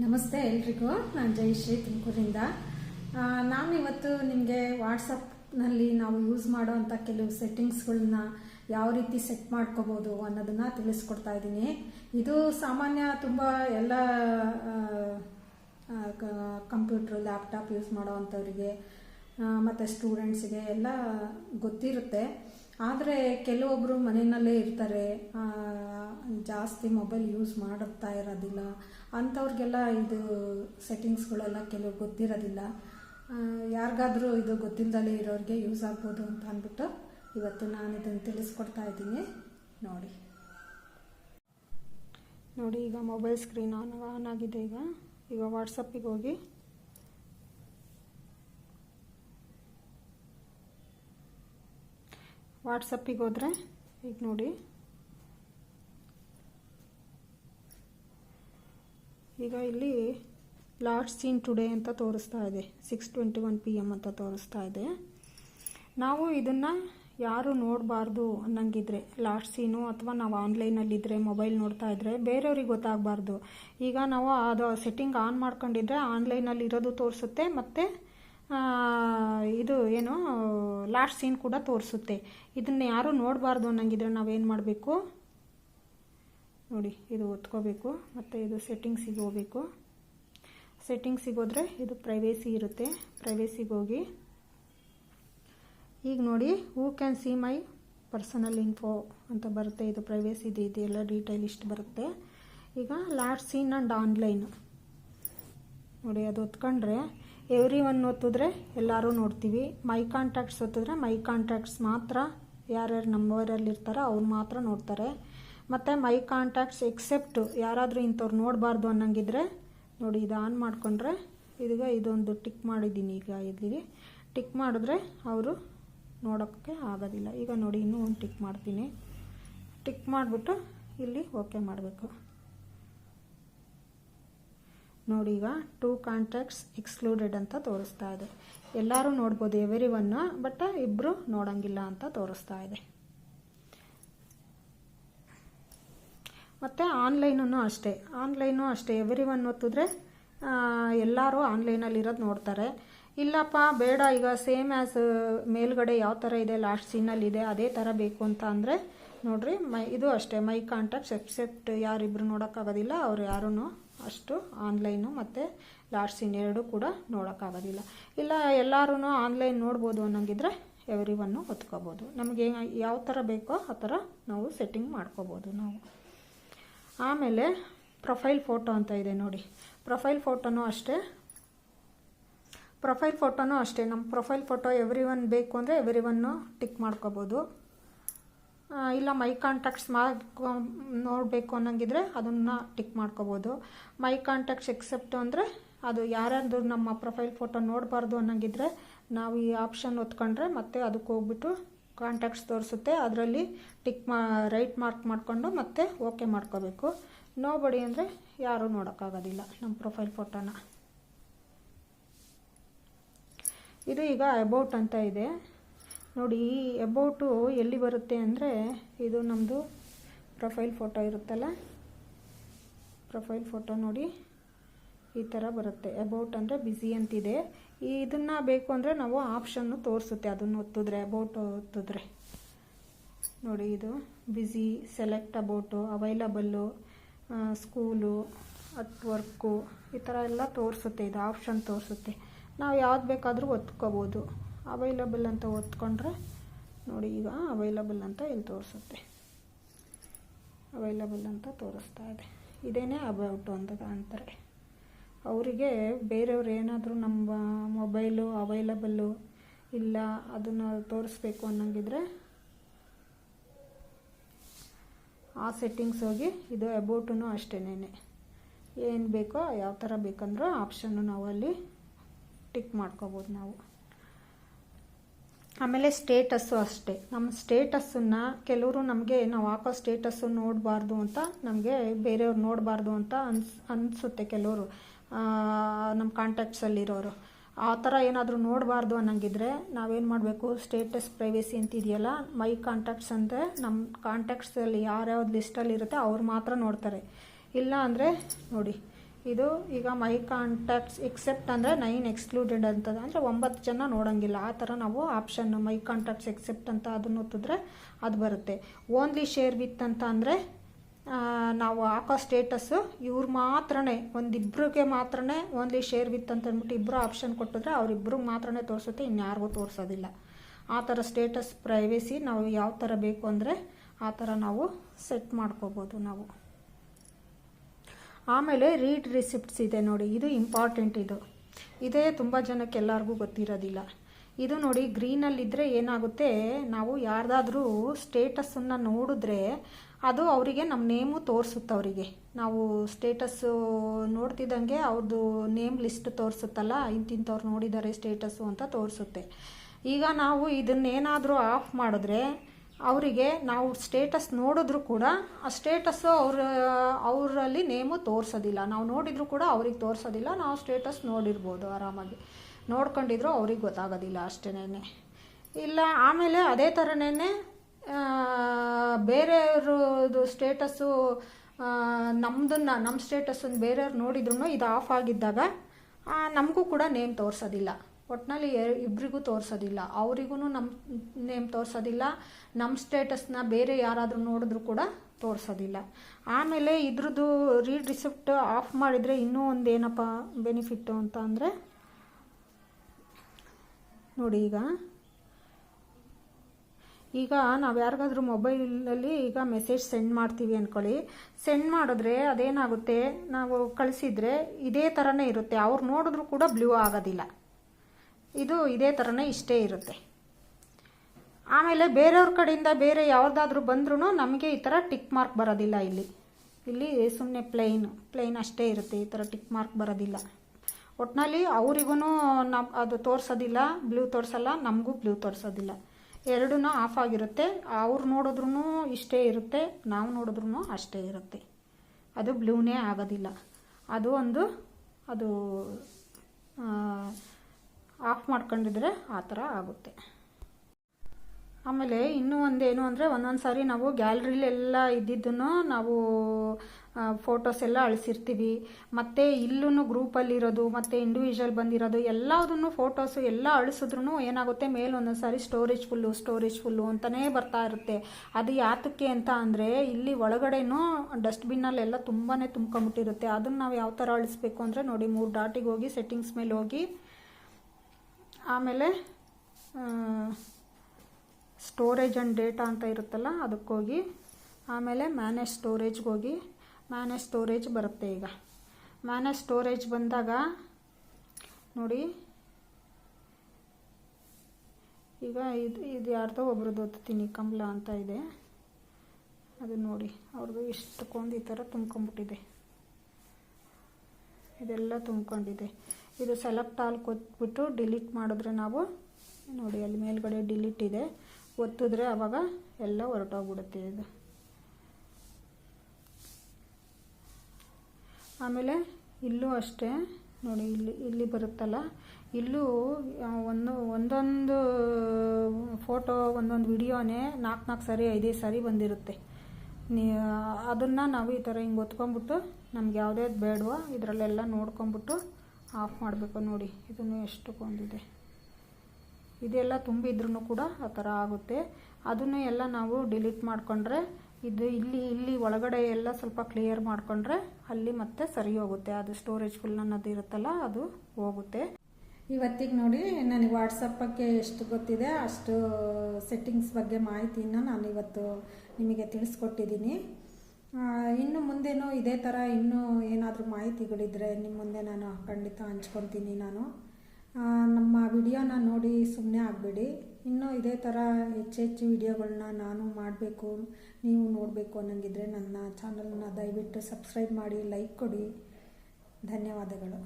ನಮಸ್ತೆ ಎಲ್ರಿಗೂ. ನಾನು ಜಯಶ್ರೀ ತುಮಕೂರಿಂದ. ನಾನು ಇವತ್ತು ನಿಮಗೆ ವಾಟ್ಸಪ್ನಲ್ಲಿ ನಾವು ಯೂಸ್ ಮಾಡೋವಂಥ ಕೆಲವು ಸೆಟ್ಟಿಂಗ್ಸ್ಗಳನ್ನ ಯಾವ ರೀತಿ ಸೆಟ್ ಮಾಡ್ಕೋಬೋದು ಅನ್ನೋದನ್ನು ತಿಳಿಸ್ಕೊಡ್ತಾ ಇದ್ದೀನಿ. ಇದು ಸಾಮಾನ್ಯ ತುಂಬ ಎಲ್ಲ ಕಂಪ್ಯೂಟ್ರು ಲ್ಯಾಪ್ಟಾಪ್ ಯೂಸ್ ಮಾಡೋವಂಥವ್ರಿಗೆ ಮತ್ತು ಸ್ಟೂಡೆಂಟ್ಸ್ಗೆ ಎಲ್ಲ ಗೊತ್ತಿರುತ್ತೆ. ಆದರೆ ಕೆಲವೊಬ್ಬರು ಮನೆಯಲ್ಲೇ ಇರ್ತಾರೆ. ಜಾಸ್ತಿ ಮೊಬೈಲ್ ಯೂಸ್ ಮಾಡುತ್ತಾ ಇರೋದಿಲ್ಲ. ಅಂಥವ್ರಿಗೆಲ್ಲ ಇದು ಸೆಟ್ಟಿಂಗ್ಸ್ಗಳೆಲ್ಲ ಕೆಲವು ಗೊತ್ತಿರೋದಿಲ್ಲ. ಯಾರಿಗಾದರೂ ಇದು ಗೊತ್ತಿಲ್ಲದಲೇ ಇರೋರಿಗೆ ಯೂಸ್ ಆಗ್ಬೋದು ಅಂತ ಅಂದ್ಬಿಟ್ಟು ಇವತ್ತು ನಾನು ಇದನ್ನು ತಿಳಿಸ್ಕೊಡ್ತಾ ಇದ್ದೀನಿ. ನೋಡಿ. ನೋಡಿ, ಈಗ ಮೊಬೈಲ್ ಸ್ಕ್ರೀನ್ ಆನ್ ಆನ್ ಆಗಿದೆ ಈಗ. ಈಗ ವಾಟ್ಸಪ್ಪಿಗೆ ಹೋಗಿ ವಾಟ್ಸಪ್ಪಿಗೆ ಹೋದರೆ, ಈಗ ನೋಡಿ. ಈಗ ಇಲ್ಲಿ ಲಾಸ್ಟ್ ಸೀನ್ ಟುಡೇ ಅಂತ ತೋರಿಸ್ತಾ ಇದೆ. Six twenty one P M ಅಂತ ತೋರಿಸ್ತಾ ಇದೆ. ನಾವು ಇದನ್ನು ಯಾರು ನೋಡಬಾರ್ದು ಅನ್ನಂಗಿದ್ರೆ ಲಾಸ್ಟ್ ಸೀನು ಅಥವಾ ನಾವು ಆನ್ಲೈನಲ್ಲಿದ್ದರೆ ಮೊಬೈಲ್ ನೋಡ್ತಾ ಇದ್ದರೆ ಬೇರೆಯವ್ರಿಗೆ ಗೊತ್ತಾಗಬಾರ್ದು. ಈಗ ನಾವು ಅದು ಸೆಟ್ಟಿಂಗ್ ಆನ್ ಮಾಡ್ಕೊಂಡಿದ್ರೆ ಆನ್ಲೈನಲ್ಲಿ ಇರೋದು ತೋರಿಸುತ್ತೆ, ಮತ್ತು ಇದು ಏನು ಲಾಸ್ಟ್ ಸೀನ್ ಕೂಡ ತೋರಿಸುತ್ತೆ. ಇದನ್ನು ಯಾರೂ ನೋಡಬಾರ್ದು ಅನ್ನಂಗಿದ್ರೆ ನಾವೇನು ಮಾಡಬೇಕು? ನೋಡಿ, ಇದು ಒತ್ಕೋಬೇಕು. ಮತ್ತು ಇದು ಸೆಟ್ಟಿಂಗ್ಸಿಗೆ ಹೋಗಬೇಕು. ಸೆಟ್ಟಿಂಗ್ಸಿಗೆ ಹೋದರೆ ಇದು ಪ್ರೈವೇಸಿ ಇರುತ್ತೆ. ಪ್ರೈವೇಸಿಗೆ ಹೋಗಿ. ಈಗ ನೋಡಿ who can see my personal info ಅಂತ ಬರುತ್ತೆ. ಇದು ಪ್ರೈವೇಸಿ ಇದು ಎಲ್ಲ ಡೀಟೇಲ್ ಇಷ್ಟು ಬರುತ್ತೆ. ಈಗ ಲಾಸ್ಟ್ ಸೀನ್ ಆ್ಯಂಡ್ ಆನ್ಲೈನು ನೋಡಿ, ಅದು ಒತ್ಕೊಂಡ್ರೆ ಎವ್ರಿ ಒನ್ ಒತ್ತಿದ್ರೆ ಎಲ್ಲರೂ ನೋಡ್ತೀವಿ. ಮೈ ಕಾಂಟ್ಯಾಕ್ಟ್ಸ್ ಒತ್ತಿದ್ರೆ ಮೈ ಕಾಂಟ್ಯಾಕ್ಟ್ಸ್ ಮಾತ್ರ ಯಾರ್ಯಾರು ನಂಬರಲ್ಲಿ ಇರ್ತಾರೋ ಅವ್ರು ಮಾತ್ರ ನೋಡ್ತಾರೆ. ಮತ್ತು ಮೈ ಕಾಂಟ್ಯಾಕ್ಟ್ಸ್ ಎಕ್ಸೆಪ್ಟ್ ಯಾರಾದರೂ ಇಂಥವ್ರು ನೋಡಬಾರ್ದು ಅನ್ನಂಗಿದ್ರೆ ನೋಡಿ ಇದು ಆನ್ ಮಾಡಿಕೊಂಡ್ರೆ ಇದೀಗ ಇದೊಂದು ಟಿಕ್ ಮಾಡಿದ್ದೀನಿ ಈಗ ಇಲ್ಲಿ ಟಿಕ್ ಮಾಡಿದ್ರೆ ಅವರು ನೋಡೋಕ್ಕೆ ಆಗೋದಿಲ್ಲ. ಈಗ ನೋಡಿ ಇನ್ನೂ ಒಂದು ಟಿಕ್ ಮಾಡ್ತೀನಿ. ಟಿಕ್ ಮಾಡಿಬಿಟ್ಟು ಇಲ್ಲಿ ಓಕೆ ಮಾಡಬೇಕು. ನೋಡಿ ಈಗ ಟೂ ಕಾಂಟ್ಯಾಕ್ಟ್ಸ್ ಎಕ್ಸ್ಕ್ಲೂಡೆಡ್ ಅಂತ ತೋರಿಸ್ತಾ ಇದೆ. ಎಲ್ಲರೂ ನೋಡ್ಬೋದು ಎವರಿ ಒನ್ನ ಬಟ್ ಇಬ್ಬರು ನೋಡೋಂಗಿಲ್ಲ ಅಂತ ತೋರಿಸ್ತಾ ಇದೆ. ಮತ್ತು ಆನ್ಲೈನೂ ಅಷ್ಟೇ. ಆನ್ಲೈನು ಅಷ್ಟೇ. ಎವ್ರಿ ಒನ್ ಒತ್ತಿದ್ರೆ ಎಲ್ಲರೂ ಆನ್ಲೈನಲ್ಲಿ ಇರೋದು ನೋಡ್ತಾರೆ. ಇಲ್ಲಪ್ಪ, ಬೇಡ, ಈಗ ಸೇಮ್ ಆ್ಯಸ್ ಮೇಲ್ಗಡೆ ಯಾವ ಥರ ಇದೆ ಲಾಸ್ಟ್ ಸೀನಲ್ಲಿ ಇದೆ, ಅದೇ ಥರ ಬೇಕು ಅಂತ ಅಂದರೆ, ನೋಡಿರಿ, ಮೈ, ಇದು ಅಷ್ಟೇ. ಮೈ ಕಾಂಟ್ಯಾಕ್ಟ್ಸ್ ಎಕ್ಸೆಪ್ಟ್ ಯಾರಿಬ್ರು ನೋಡೋಕ್ಕಾಗೋದಿಲ್ಲ, ಅವ್ರು ಯಾರೂ ಅಷ್ಟು ಆನ್ಲೈನು ಮತ್ತು ಲಾಸ್ಟ್ ಸೀನ್ ಎರಡೂ ಕೂಡ ನೋಡೋಕ್ಕಾಗೋದಿಲ್ಲ. ಇಲ್ಲ ಎಲ್ಲರೂ ಆನ್ಲೈನ್ ನೋಡ್ಬೋದು ಅನ್ನೋಂಗಿದ್ರೆ ಎವ್ರಿ ಒನ್ನು ಹೊತ್ಕೋಬೋದು. ನಮಗೆ ಯಾವ ಥರ ಬೇಕೋ ಆ ಥರ ನಾವು ಸೆಟ್ಟಿಂಗ್ ಮಾಡ್ಕೋಬೋದು ನಾವು. ಆಮೇಲೆ ಪ್ರೊಫೈಲ್ ಫೋಟೋ ಅಂತ ಇದೆ ನೋಡಿ. ಪ್ರೊಫೈಲ್ ಫೋಟೋನೂ ಅಷ್ಟೇ. ಪ್ರೊಫೈಲ್ ಫೋಟೋನೂ ಅಷ್ಟೇ. ನಮ್ಮ ಪ್ರೊಫೈಲ್ ಫೋಟೋ ಎವ್ರಿ ಒನ್ ಬೇಕು ಅಂದರೆ ಎವ್ರಿ ಒನ್ನು ಟಿಕ್ ಮಾಡ್ಕೋಬೋದು. ಇಲ್ಲ ಮೈ ಕಾಂಟ್ಯಾಕ್ಟ್ಸ್ ಮಾಡ್ಕೊ, ನೋಡಬೇಕು ಅನ್ನಂಗಿದ್ರೆ ಅದನ್ನು ಟಿಕ್ ಮಾಡ್ಕೋಬೋದು. ಮೈ ಕಾಂಟ್ಯಾಕ್ಟ್ಸ್ ಎಕ್ಸೆಪ್ಟ್ ಅಂದರೆ ಅದು ಯಾರ್ಯಾರ್ದು ನಮ್ಮ ಪ್ರೊಫೈಲ್ ಫೋಟೋ ನೋಡಬಾರ್ದು ಅನ್ನಂಗಿದ್ರೆ ನಾವು ಈ ಆಪ್ಷನ್ ಒತ್ಕೊಂಡ್ರೆ ಮತ್ತೆ ಅದಕ್ಕೆ ಹೋಗ್ಬಿಟ್ಟು ಕಾಂಟ್ಯಾಕ್ಟ್ಸ್ ತೋರಿಸುತ್ತೆ. ಅದರಲ್ಲಿ ಟಿಕ್ ಮಾ ರೈಟ್ ಮಾರ್ಕ್ ಮಾಡಿಕೊಂಡು ಮತ್ತೆ ಓಕೆ ಮಾಡ್ಕೋಬೇಕು. ನೋಬಡಿ ಅಂದರೆ ಯಾರೂ ನೋಡೋಕ್ಕಾಗೋದಿಲ್ಲ ನಮ್ಮ ಪ್ರೊಫೈಲ್ ಫೋಟೋನ ಇದು ಈಗ ಅಬೌಟ್ ಅಂತ ಇದೆ. ನೋಡಿ ಈ ಅಬೌಟು ಎಲ್ಲಿ ಬರುತ್ತೆ ಅಂದರೆ, ಇದು ನಮ್ಮದು ಪ್ರೊಫೈಲ್ ಫೋಟೋ ಇರುತ್ತಲ್ಲ? ಪ್ರೊಫೈಲ್ ಫೋಟೋ ನೋಡಿ, ಈ ಥರ ಬರುತ್ತೆ. ಅಬೌಟ್ ಅಂದರೆ ಬ್ಯುಸಿ ಅಂತಿದೆ. ಇದನ್ನು ಬೇಕು ಅಂದರೆ ನಾವು ಆಪ್ಷನ್ನು ತೋರಿಸುತ್ತೆ, ಅದನ್ನು ಒತ್ತಿದ್ರೆ ಅಬೌಟ್ ಒತ್ತಿದ್ರೆ. ನೋಡಿ, ಇದು busy select about available school at work ಈ ಥರ ಎಲ್ಲ ತೋರಿಸುತ್ತೆ, ಇದು ಆಪ್ಷನ್ ತೋರಿಸುತ್ತೆ. ನಾವು ಯಾವ್ದು ಬೇಕಾದರೂ ಒತ್ಕೋಬೋದು. ಅವೈಲಬಲ್ ಅಂತ ಒತ್ಕೊಂಡ್ರೆ ನೋಡಿ ಈಗ ಅವೈಲಬಲ್ ಅಂತ ಇಲ್ಲಿ ತೋರಿಸುತ್ತೆ. ಅವೈಲಬಲ್ ಅಂತ ತೋರಿಸ್ತಾ ಇದೆ. ಇದೇನೇ ಅಬೌಟು ಅಂತ ಅಂತಾರೆ ಅವರಿಗೆ ಬೇರೆಯವ್ರು ಏನಾದರೂ ನಮ್ಮ ಮೊಬೈಲು ಅವೈಲಬಲ್ಲು ಇಲ್ಲ ಅದನ್ನು ತೋರಿಸ್ಬೇಕು ಅನ್ನಂಗಿದ್ರೆ ಆ ಸೆಟ್ಟಿಂಗ್ಸ್ ಹೋಗಿ ಇದು ಅಬೌಟೂ ಅಷ್ಟೇನೆ ಏನು ಬೇಕೋ ಯಾವ ಥರ ಬೇಕಂದ್ರೂ ಆಪ್ಷನ್ನು ನಾವು ಅಲ್ಲಿ ಟಿಕ್ ಮಾಡ್ಕೋಬೋದು ನಾವು. ಆಮೇಲೆ ಸ್ಟೇಟಸ್ಸು ಅಷ್ಟೇ. ನಮ್ಮ ಸ್ಟೇಟಸ್ಸನ್ನು ಕೆಲವರು ನಮಗೆ ನಾವು ಹಾಕೋ ಸ್ಟೇಟಸ್ಸು ನೋಡಬಾರ್ದು ಅಂತ ನಮಗೆ ಬೇರೆಯವ್ರು ನೋಡಬಾರ್ದು ಅಂತ ಅನ್ಸ್, ಅನಿಸುತ್ತೆ ಕೆಲವರು. ನಮ್ಮ ಕಾಂಟ್ಯಾಕ್ಟ್ಸಲ್ಲಿರೋರು. ಆ ಥರ ಏನಾದರೂ ನೋಡಬಾರ್ದು ಅನ್ನಂಗಿದ್ರೆ ನಾವೇನು ಮಾಡಬೇಕು? ಸ್ಟೇಟಸ್ ಪ್ರೈವೇಸಿ ಅಂತ ಇದೆಯಲ್ಲ, ಮೈ ಕಾಂಟ್ಯಾಕ್ಟ್ಸ್ ಅಂದರೆ ನಮ್ಮ ಕಾಂಟ್ಯಾಕ್ಟ್ಸಲ್ಲಿ ಯಾರ್ಯಾವ್ದು ಲಿಸ್ಟಲ್ಲಿ ಇರುತ್ತೆ ಅವ್ರು ಮಾತ್ರ ನೋಡ್ತಾರೆ. ಇಲ್ಲ ಅಂದರೆ ನೋಡಿ ಇದು ಈಗ ಮೈ ಕಾಂಟ್ಯಾಕ್ಟ್ಸ್ ಎಕ್ಸೆಪ್ಟ್ ಅಂದರೆ ನೈನ್ ಎಕ್ಸ್ಕ್ಲೂಡೆಡ್ ಅಂತದ. ಅಂದರೆ ಒಂಬತ್ತು ಜನ ನೋಡೋಂಗಿಲ್ಲ. ಆ ಥರ ನಾವು ಆಪ್ಷನ್ ಮೈ ಕಾಂಟ್ಯಾಕ್ಟ್ಸ್ ಎಕ್ಸೆಪ್ಟ್ ಅಂತ ಅದನ್ನು ಒತ್ತಿದ್ರೆ ಅದು ಬರುತ್ತೆ. ಓನ್ಲಿ ಶೇರ್ ವಿತ್ ಅಂತ ಅಂದರೆ ನಾವು ಹಾಕೋ ಸ್ಟೇಟಸ್ಸು ಇವ್ರು ಮಾತ್ರನೇ, ಒಂದಿಬ್ರಿಗೆ ಮಾತ್ರನೇ ಓನ್ಲಿ ಶೇರ್ ವಿತ್ ಅಂತ ಅಂದ್ಬಿಟ್ಟು ಇಬ್ಬರು ಆಪ್ಷನ್ ಕೊಟ್ಟಿದ್ರೆ ಅವ್ರಿಬ್ರಿಗೆ ಮಾತ್ರನೇ ತೋರಿಸುತ್ತೆ ಇನ್ಯಾರಿಗೂ ತೋರಿಸೋದಿಲ್ಲ. ಆ ಥರ ಸ್ಟೇಟಸ್ ಪ್ರೈವೇಸಿ ನಾವು ಯಾವ ಥರ ಬೇಕು ಅಂದರೆ ಆ ಥರ ನಾವು ಸೆಟ್ ಮಾಡ್ಕೋಬೋದು ನಾವು. ಆಮೇಲೆ ರೀಡ್ ರಿಸಿಪ್ಟ್ಸ್ ಇದೆ ನೋಡಿ. ಇದು ಇಂಪಾರ್ಟೆಂಟ್ ಇದು. ಇದೇ ತುಂಬ ಜನಕ್ಕೆ ಎಲ್ಲರಿಗೂ ಗೊತ್ತಿರೋದಿಲ್ಲ. ಇದು ನೋಡಿ ಗ್ರೀನಲ್ಲಿದ್ದರೆ ಏನಾಗುತ್ತೆ? ನಾವು ಯಾರ್ದಾದ್ರೂ ಸ್ಟೇಟಸನ್ನು ನೋಡಿದ್ರೆ ಅದು ಅವರಿಗೆ ನಮ್ಮ ನೇಮು ತೋರಿಸುತ್ತೆ ಅವರಿಗೆ. ನಾವು ಸ್ಟೇಟಸ್ಸು ನೋಡ್ತಿದ್ದಂಗೆ ಅವ್ರದ್ದು ನೇಮ್ ಲಿಸ್ಟ್ ತೋರಿಸುತ್ತಲ್ಲ, ಇಂತಿಂಥವ್ರು ನೋಡಿದ್ದಾರೆ ಸ್ಟೇಟಸ್ಸು ಅಂತ ತೋರಿಸುತ್ತೆ. ಈಗ ನಾವು ಇದನ್ನೇನಾದರೂ ಆಫ್ ಮಾಡಿದ್ರೆ ಅವರಿಗೆ ನಾವು ಸ್ಟೇಟಸ್ ನೋಡಿದ್ರು ಕೂಡ ಆ ಸ್ಟೇಟಸ್ಸು ಅವ್ರ, ಅವರಲ್ಲಿ ನೇಮು ತೋರಿಸೋದಿಲ್ಲ. ನಾವು ನೋಡಿದ್ರು ಕೂಡ ಅವ್ರಿಗೆ ತೋರಿಸೋದಿಲ್ಲ. ನಾವು ಸ್ಟೇಟಸ್ ನೋಡಿರ್ಬೋದು ಆರಾಮಾಗಿ. ನೋಡ್ಕೊಂಡಿದ್ರು ಅವ್ರಿಗೆ ಗೊತ್ತಾಗೋದಿಲ್ಲ ಅಷ್ಟೇನೆ ಇಲ್ಲ, ಆಮೇಲೆ ಅದೇ ಥರನೇ ಬೇರೆಯವ್ರದ್ದು ಸ್ಟೇಟಸ್ಸು ನಮ್ಮದನ್ನು ನಮ್ಮ ಸ್ಟೇಟಸ್ಸನ್ನು ಬೇರೆಯವ್ರು ನೋಡಿದ್ರು ಇದು ಆಫ್ ಆಗಿದ್ದಾಗ ನಮಗೂ ಕೂಡ ನೇಮ್ ತೋರಿಸೋದಿಲ್ಲ. ಒಟ್ಟಿನಲ್ಲಿ ಇಬ್ಬರಿಗೂ ತೋರಿಸೋದಿಲ್ಲ. ಅವರಿಗೂ ನಮ್ಮ ನೇಮ್ ತೋರಿಸೋದಿಲ್ಲ. ನಮ್ಮ ಸ್ಟೇಟಸ್ನ ಬೇರೆ ಯಾರಾದರೂ ನೋಡಿದ್ರೂ ಕೂಡ ತೋರಿಸೋದಿಲ್ಲ. ಆಮೇಲೆ ಇದ್ರದ್ದು ರೀಡ್ ರಿಸಿಪ್ಟ್ ಆಫ್ ಮಾಡಿದರೆ ಇನ್ನೂ ಒಂದು ಏನಪ್ಪ ಬೆನಿಫಿಟ್ಟು ಅಂತ ಅಂದರೆ, ನೋಡಿ ಈಗ. ಈಗ ನಾವು ಯಾರಿಗಾದ್ರೂ ಮೊಬೈಲಲ್ಲಿ ಈಗ ಮೆಸೇಜ್ ಸೆಂಡ್ ಮಾಡ್ತೀವಿ ಅಂದ್ಕೊಳ್ಳಿ ಸೆಂಡ್ ಮಾಡಿದ್ರೆ ಅದೇನಾಗುತ್ತೆ? ನಾವು ಕಳಿಸಿದರೆ ಇದೇ ಥರನೇ ಇರುತ್ತೆ. ಅವ್ರು ನೋಡಿದ್ರು ಕೂಡ ಬ್ಲೂ ಆಗೋದಿಲ್ಲ. ಇದು ಇದೇ ಥರನೇ ಇಷ್ಟೇ ಇರುತ್ತೆ. ಆಮೇಲೆ ಬೇರೆಯವ್ರ ಕಡೆಯಿಂದ ಬೇರೆ ಯಾವ್ದಾದ್ರೂ ಬಂದ್ರೂ ನಮಗೆ ಈ ಥರ ಟಿಕ್ ಮಾರ್ಕ್ ಬರೋದಿಲ್ಲ ಇಲ್ಲಿ. ಇಲ್ಲಿ ಸುಮ್ಮನೆ ಪ್ಲೈನ್ ಪ್ಲೈನ್ ಅಷ್ಟೇ ಇರುತ್ತೆ, ಈ ಥರ ಟಿಕ್ ಮಾರ್ಕ್ ಬರೋದಿಲ್ಲ. ಒಟ್ಟಿನಲ್ಲಿ ಅವರಿಗೂ ನಮ್ಮ ಅದು ತೋರಿಸೋದಿಲ್ಲ ಬ್ಲೂ ತೋರಿಸಲ್ಲ, ನಮಗೂ ಬ್ಲೂ ತೋರಿಸೋದಿಲ್ಲ. ಎರಡೂ ಆಫ್ ಆಗಿರುತ್ತೆ. ಅವ್ರು ನೋಡಿದ್ರೂ ಇಷ್ಟೇ ಇರುತ್ತೆ, ನಾವು ನೋಡಿದ್ರೂ ಅಷ್ಟೇ ಇರುತ್ತೆ. ಅದು ಬ್ಲೂನೇ ಆಗೋದಿಲ್ಲ. ಅದು ಒಂದು, ಅದು ಆಫ್ ಮಾಡ್ಕೊಂಡಿದ್ರೆ ಆ ಥರ ಆಗುತ್ತೆ. ಆಮೇಲೆ ಇನ್ನೂ ಒಂದೇನು ಅಂದರೆ ಒಂದೊಂದು ಸಾರಿ ನಾವು ಗ್ಯಾಲ್ರಿಲೆಲ್ಲ ಇದ್ದಿದ್ದನ್ನು ನಾವು ಫೋಟೋಸ್ ಎಲ್ಲ ಅಳಿಸಿರ್ತೀವಿ. ಮತ್ತು ಇಲ್ಲೂ ಗ್ರೂಪಲ್ಲಿರೋದು ಮತ್ತು ಇಂಡಿವಿಜುವಲ್ ಬಂದಿರೋದು ಎಲ್ಲದನ್ನು ಫೋಟೋಸು ಎಲ್ಲ ಅಳಿಸಿದ್ರೂ ಏನಾಗುತ್ತೆ, ಮೇಲೆ ಒಂದೊಂದು ಸಾರಿ ಸ್ಟೋರೇಜ್ ಫುಲ್ಲು ಸ್ಟೋರೇಜ್ ಫುಲ್ಲು ಅಂತಲೇ ಬರ್ತಾ ಇರುತ್ತೆ. ಅದು ಯಾತಕ್ಕೆ ಅಂತ ಅಂದರೆ, ಇಲ್ಲಿ ಒಳಗಡೆನೂ ಡಸ್ಟ್ಬಿನ್ನಲ್ಲೆಲ್ಲ ತುಂಬಾ ತುಂಬ್ಕೊಂಬಿಟ್ಟಿರುತ್ತೆ ಅದನ್ನು ನಾವು ಯಾವ ಥರ ಅಳಿಸ್ಬೇಕು ಅಂದರೆ ನೋಡಿ, ಮೂರು ಡಾಟಿಗೆ ಹೋಗಿ ಸೆಟ್ಟಿಂಗ್ಸ್ ಮೇಲೆ ಹೋಗಿ ಆಮೇಲೆ ಸ್ಟೋರೇಜ್ ಆ್ಯಂಡ್ ಡೇಟಾ ಅಂತ ಇರುತ್ತಲ್ಲ ಅದಕ್ಕೋಗಿ ಆಮೇಲೆ ಮ್ಯಾನೇಜ್ ಸ್ಟೋರೇಜ್ಗೆ ಹೋಗಿ ಮ್ಯಾನೇಜ್ ಸ್ಟೋರೇಜ್ ಬರುತ್ತೆ ಈಗ. ಮ್ಯಾನೇಜ್ ಸ್ಟೋರೇಜ್ ಬಂದಾಗ, ನೋಡಿ, ಈಗ ಇದು ಇದು ಯಾರ್ದೋ ಒಬ್ರದ್ದು ಓದ್ತೀನಿ ಕಮಲ ಅಂತ ಇದೆ. ಅದು ನೋಡಿ ಅವ್ರದ್ದು ಇಷ್ಟಕ್ಕೊಂದು ಈ ಥರ ತುಂಬ್ಕೊಂಬಿಟ್ಟಿದೆ ಇದೆಲ್ಲ ತುಂಬ್ಕೊಂಡಿದೆ. ಇದು ಸೆಲೆಕ್ಟ್ ಆಲ್ ಕೊಟ್ಬಿಟ್ಟು ಡಿಲೀಟ್ ಮಾಡಿದ್ರೆ ನಾವು ನೋಡಿ ಅಲ್ಲಿ ಮೇಲ್ಗಡೆ ಡಿಲೀಟ್ ಇದೆ. ಒತ್ತಿದ್ರೆ ಆವಾಗ ಎಲ್ಲ ಹೊರಟೋಗ್ಬಿಡುತ್ತೆ ಇದು. ಆಮೇಲೆ ಇಲ್ಲೂ ಅಷ್ಟೇ, ನೋಡಿ ಇಲ್ಲಿ ಇಲ್ಲಿ ಬರುತ್ತಲ್ಲ, ಇಲ್ಲೂ ಒಂದು, ಒಂದೊಂದು ಫೋಟೋ ಒಂದೊಂದು ವಿಡಿಯೋನೇ ನಾಲ್ಕು ನಾಲ್ಕು ಸಾರಿ, ಐದೇ ಸಾರಿ ಬಂದಿರುತ್ತೆ. ನೀ, ಅದನ್ನು ನಾವು ಈ ಥರ ಹಿಂಗೆ ಒತ್ಕೊಂಬಿಟ್ಟು ನಮ್ಗೆ ಯಾವುದೇ ಬೇಡವೋ ಇದರಲ್ಲೆಲ್ಲ ನೋಡ್ಕೊಂಬಿಟ್ಟು ಆಫ್ ಮಾಡಬೇಕು ನೋಡಿ, ಇದನ್ನು ಎಷ್ಟಕ್ಕೊಂದಿದೆ ಇದೆಲ್ಲ ತುಂಬಿದ್ರೂ ಕೂಡ ಆ ಥರ ಆಗುತ್ತೆ. ಅದನ್ನು ಎಲ್ಲ ನಾವು ಡಿಲೀಟ್ ಮಾಡಿಕೊಂಡ್ರೆ, ಇದು ಇಲ್ಲಿ ಇಲ್ಲಿ ಒಳಗಡೆ ಎಲ್ಲ ಸ್ವಲ್ಪ ಕ್ಲಿಯರ್ ಮಾಡಿಕೊಂಡ್ರೆ ಅಲ್ಲಿ ಮತ್ತೆ ಸರಿ ಹೋಗುತ್ತೆ. ಅದು ಸ್ಟೋರೇಜ್ ಫುಲ್ ಅನ್ನೋದು ಇರುತ್ತಲ್ಲ, ಅದು ಹೋಗುತ್ತೆ. ಇವತ್ತಿಗೆ ನೋಡಿ, ನನಗೆ ವಾಟ್ಸಪ್ಪಕ್ಕೆ ಎಷ್ಟು ಗೊತ್ತಿದೆ, ಅಷ್ಟು ಸೆಟ್ಟಿಂಗ್ಸ್ ಬಗ್ಗೆ ಮಾಹಿತಿಯನ್ನು ನಾನು ಇವತ್ತು ನಿಮಗೆ ತಿಳಿಸ್ಕೊಟ್ಟಿದ್ದೀನಿ. ಇನ್ನು ಮುಂದೇನೂ ಇದೇ ಥರ ಇನ್ನೂ ಏನಾದರೂ ಮಾಹಿತಿಗಳಿದ್ದರೆ ನಿಮ್ಮ ಮುಂದೆ ನಾನು ಖಂಡಿತ ಹಂಚ್ಕೊತೀನಿ ನಾನು. ನಮ್ಮ ವಿಡಿಯೋನ ನೋಡಿ ಸುಮ್ಮನೆ ಆಗಬೇಡಿ. ಇನ್ನೂ ಇದೇ ಥರ ಹೆಚ್ಚು ಹೆಚ್ಚು ವಿಡಿಯೋಗಳನ್ನ ನಾನು ಮಾಡಬೇಕು, ನೀವು ನೋಡಬೇಕು ಅನ್ನಂಗಿದ್ರೆ ನನ್ನ ಚಾನಲನ್ನ ದಯವಿಟ್ಟು ಸಬ್ಸ್ಕ್ರೈಬ್ ಮಾಡಿ ಲೈಕ್ ಕೊಡಿ. ಧನ್ಯವಾದಗಳು.